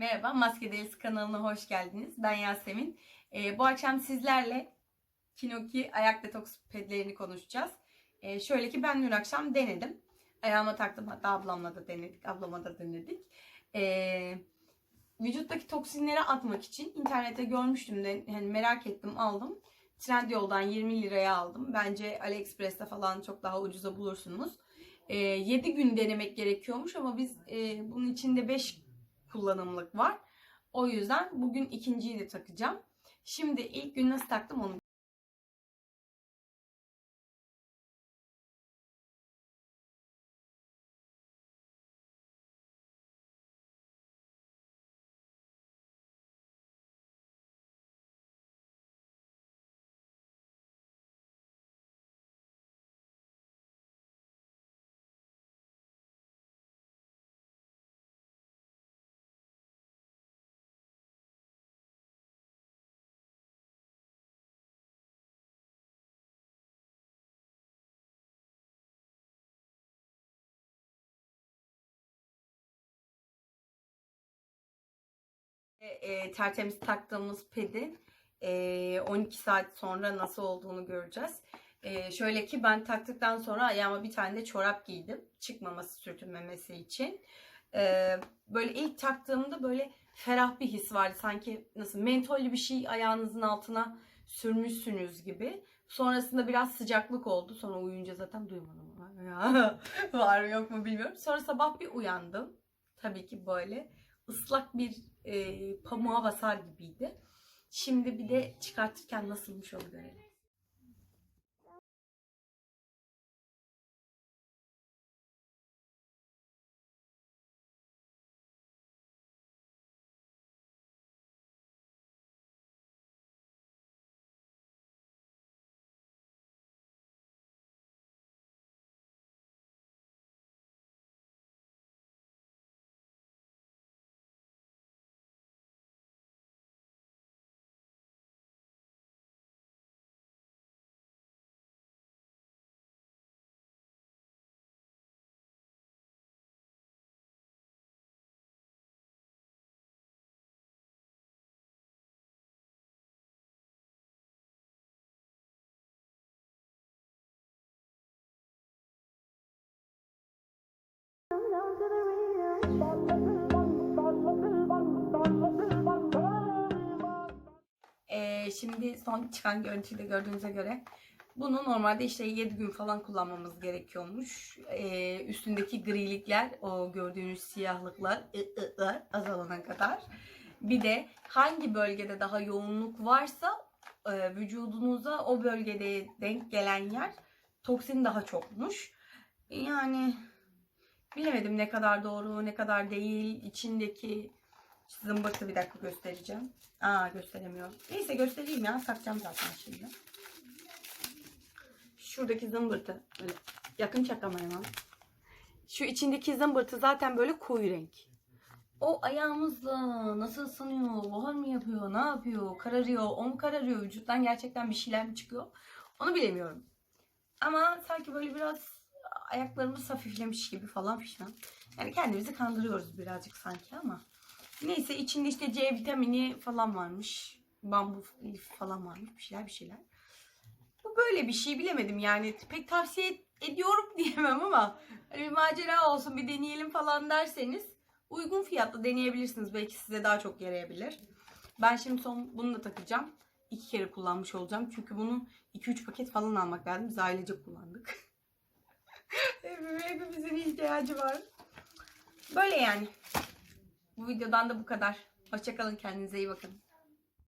Merhaba, Maske Delisi kanalına hoş geldiniz. Ben Yasemin. Ee, bu akşam sizlerle Kinoki ayak detoks pedlerini konuşacağız. Ee, şöyle ki ben dün akşam denedim. Ayağıma taktım hatta ablamla da denedik, ablama da denedik. Ee, vücuttaki toksinleri atmak için internette görmüştüm de hani merak ettim aldım. Trendyol'dan 20 liraya aldım. Bence AliExpress'te falan çok daha ucuza bulursunuz. Ee, 7 gün denemek gerekiyormuş ama biz e, bunun içinde 5 kullanımlık var. O yüzden bugün ikinciyi de takacağım. Şimdi ilk gün nasıl taktım onu e, tertemiz taktığımız pedi e, 12 saat sonra nasıl olduğunu göreceğiz. E, şöyle ki ben taktıktan sonra ayağıma bir tane de çorap giydim. Çıkmaması, sürtünmemesi için. E, böyle ilk taktığımda böyle ferah bir his vardı. Sanki nasıl mentollü bir şey ayağınızın altına sürmüşsünüz gibi. Sonrasında biraz sıcaklık oldu. Sonra uyuyunca zaten duymadım. Var mı yok mu bilmiyorum. Sonra sabah bir uyandım. Tabii ki böyle ıslak bir e, pamuğa basar gibiydi. Şimdi bir de çıkartırken nasılmış onu görelim. Ee, şimdi son çıkan görüntüyü de gördüğünüze göre bunu normalde işte 7 gün falan kullanmamız gerekiyormuş. Ee, üstündeki grilikler, o gördüğünüz siyahlıklar ı, ı, ı, azalana kadar. Bir de hangi bölgede daha yoğunluk varsa e, vücudunuza o bölgede denk gelen yer toksin daha çokmuş. Yani bilemedim ne kadar doğru ne kadar değil. İçindeki zımbırtı bir dakika göstereceğim. Aa gösteremiyorum. Neyse göstereyim ya. Sakacağım zaten şimdi. Şuradaki zımbırtı. Böyle yakın çakamayamam. Şu içindeki zımbırtı zaten böyle koyu renk. O ayağımızla nasıl ısınıyor, buhar mı yapıyor, ne yapıyor, kararıyor, o mu kararıyor, vücuttan gerçekten bir şeyler mi çıkıyor onu bilemiyorum. Ama sanki böyle biraz ayaklarımız hafiflemiş gibi falan fişman. Yani kendimizi kandırıyoruz birazcık sanki ama. Neyse içinde işte C vitamini falan varmış. Bambu falan varmış. Bir şeyler bir şeyler. Bu böyle bir şey bilemedim yani. Pek tavsiye ediyorum diyemem ama hani bir macera olsun bir deneyelim falan derseniz uygun fiyatlı deneyebilirsiniz. Belki size daha çok yarayabilir. Ben şimdi son bunu da takacağım. İki kere kullanmış olacağım. Çünkü bunu 2-3 paket falan almak lazım. Biz ailece kullandık. Hepimizin ihtiyacı var. Böyle yani. Bu videodan da bu kadar. Hoşçakalın kendinize iyi bakın.